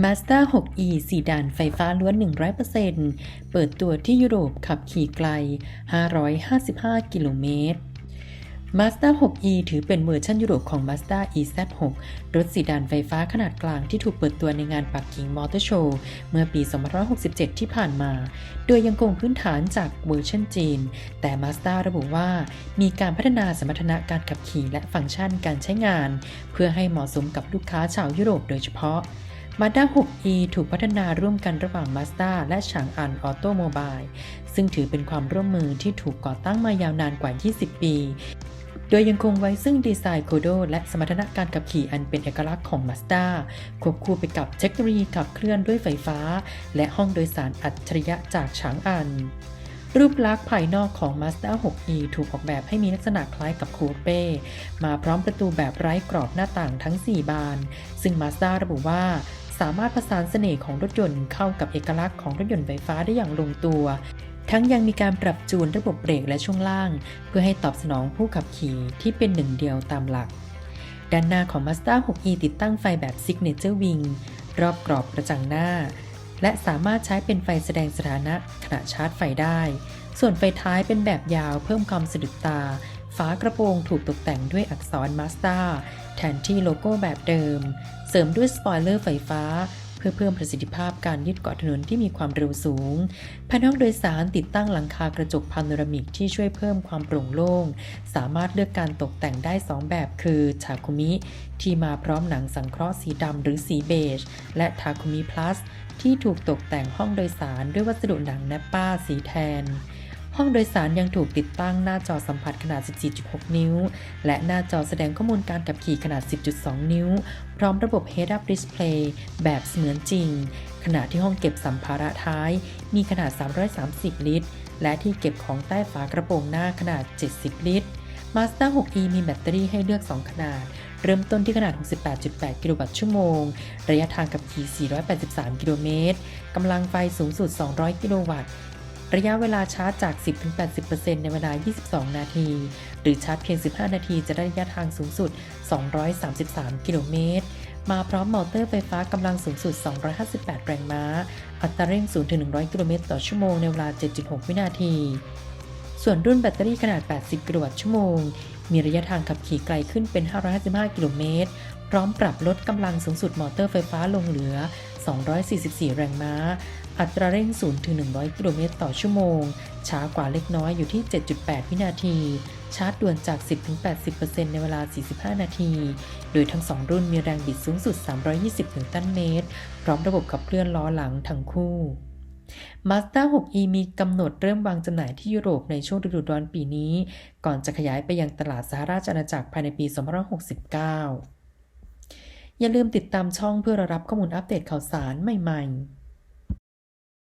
Mazda 6e สีดานไฟฟ้าล้วน 100%เปิดตัวที่ยุโรปขับขี่ไกล 555 กิโลเมตร Mazda 6e ถือเป็นเวอร์ชันยุโรปของ Mazda EZ6 รถสีดานไฟฟ้าขนาดกลางที่ถูกเปิดตัวในงานปักกิ่งมอเตอร์โชว์ เมื่อปี 2567 ที่ผ่านมา โดยยังคงพื้นฐานจากเวอร์ชันจีน แต่ Mazda ระบุว่า มีการพัฒนาสมรรถนะการขับขี่และฟังก์ชันการใช้งาน เพื่อให้เหมาะสมกับลูกค้าชาวยุโรปโดยเฉพาะ Mazda 6e ถูกพัฒนาร่วมกันระหว่าง Mazda และฉางอันออโตโมบายซึ่งถือเป็นความร่วมมือที่ถูกก่อตั้งมายาวนานกว่า 20 ปี โดยยังคงไว้ซึ่งดีไซน์โคโดและสมรรถนะการขับขี่อันเป็นเอกลักษณ์ของ Mazda ควบคู่ไปกับเทคโนโลยีขับเคลื่อนด้วยไฟฟ้า และห้องโดยสารอัจฉริยะจากฉางอันรูปลักษณ์ภายนอกของ Mazda 6e ถูกออกแบบให้มีลักษณะคล้ายกับคูเป้ มาพร้อมประตูแบบไร้กรอบหน้าต่างทั้ง 4 บาน ซึ่ง Mazda ระบุว่า สามารถผสานเสน่ห์ของรถยนต์เข้ากับเอกลักษณ์ของรถยนต์ไฟฟ้าได้อย่างลงตัว ทั้งยังมีการปรับจูนระบบเบรกและช่วงล่าง เพื่อให้ตอบสนองผู้ขับขี่ที่เป็นหนึ่งเดียวตามหลัก ด้านหน้าของ Mazda 6e ติดตั้งไฟแบบ Signature Wing รอบกรอบกระจังหน้า และสามารถใช้เป็นไฟแสดงสถานะขณะชาร์จไฟได้ ส่วนไฟท้ายเป็นแบบยาวเพิ่มความสะดุดตา ฝากระโปรงถูกตกแต่งด้วยอักษร Mazda แทนที่โลโก้แบบเดิม เสริมด้วยสปอยเลอร์ไฟฟ้า เพื่อเพิ่มประสิทธิภาพการยึดเกาะถนนที่มีความเร็วสูงภายนอกโดยสารติดตั้งหลังคากระจกพาโนรามิกที่ช่วยเพิ่มความโปร่งโล่ง สามารถเลือกการตกแต่งได้ 2 แบบคือทาคุมิที่มาพร้อมหนังสังเคราะห์สีดำหรือสีเบจ และทาคุมิ plus ที่ถูกตกแต่งห้องโดยสารด้วยวัสดุหนังแนปป้าสีแทน ห้องโดยสารยังถูกติดตั้งหน้าจอสัมผัสขนาด 14.6 นิ้ว และหน้าจอแสดงข้อมูลการขับขี่ขนาด 10.2 นิ้ว พร้อมระบบ Head-Up Display แบบเสมือนจริง ขณะที่ห้องเก็บสัมภาระท้าย มีขนาด 330 ลิตร และที่เก็บของใต้ฝากระโปรงหน้าขนาด 70 ลิตร Mazda 6e มีแบตเตอรี่ให้เลือก 2 ขนาด เริ่มต้นที่ขนาด 68.8 กิโลวัตต์ชั่วโมง ระยะทางขับขี่ 483 กิโลเมตร กำลังไฟสูงสุด 200 กิโลวัตต์ ระยะเวลาชาร์จจาก 10-80%ในเวลา 22 นาที หรือชาร์จเพียง 15 นาทีจะได้ระยะทางสูงสุด 233 กิโลเมตร มาพร้อมมอเตอร์ไฟฟ้ากำลังสูงสุด 258 แรงม้า อัตราเร่ง 0-100 กิโลเมตรต่อชั่วโมงในเวลา 7.6 วินาที ส่วนรุ่นแบตเตอรี่ขนาด 80 กิโลวัตต์ชั่วโมง มีระยะทางขับขี่ไกลขึ้นเป็น 555 กิโลเมตร พร้อมปรับลดกำลังสูงสุดมอเตอร์ไฟฟ้าลงเหลือ 244 แรงม้า อัตราเร่ง0ถึง100 กิโลเมตรต่อชั่วโมง ช้ากว่าเล็กน้อยอยู่ที่ 7.8 วินาที ชาร์จด่วนจาก 10ถึง80%ในเวลา 45 นาที โดยทั้ง 2 รุ่นมีแรงบิดสูงสุด 320 นิวตันเมตร พร้อมระบบขับเคลื่อนล้อหลังทั้งคู่ Mazda 6e มีกำหนดเริ่มวางจำหน่ายที่ยุโรปในช่วงฤดูร้อนปีนี้ ก่อนจะขยายไปยังตลาดสหราชอาณาจักรภายในปี 2569 อย่าลืมติดตามช่องเพื่อรับข้อมูลอัปเดตข่าวสารใหม่ ๆ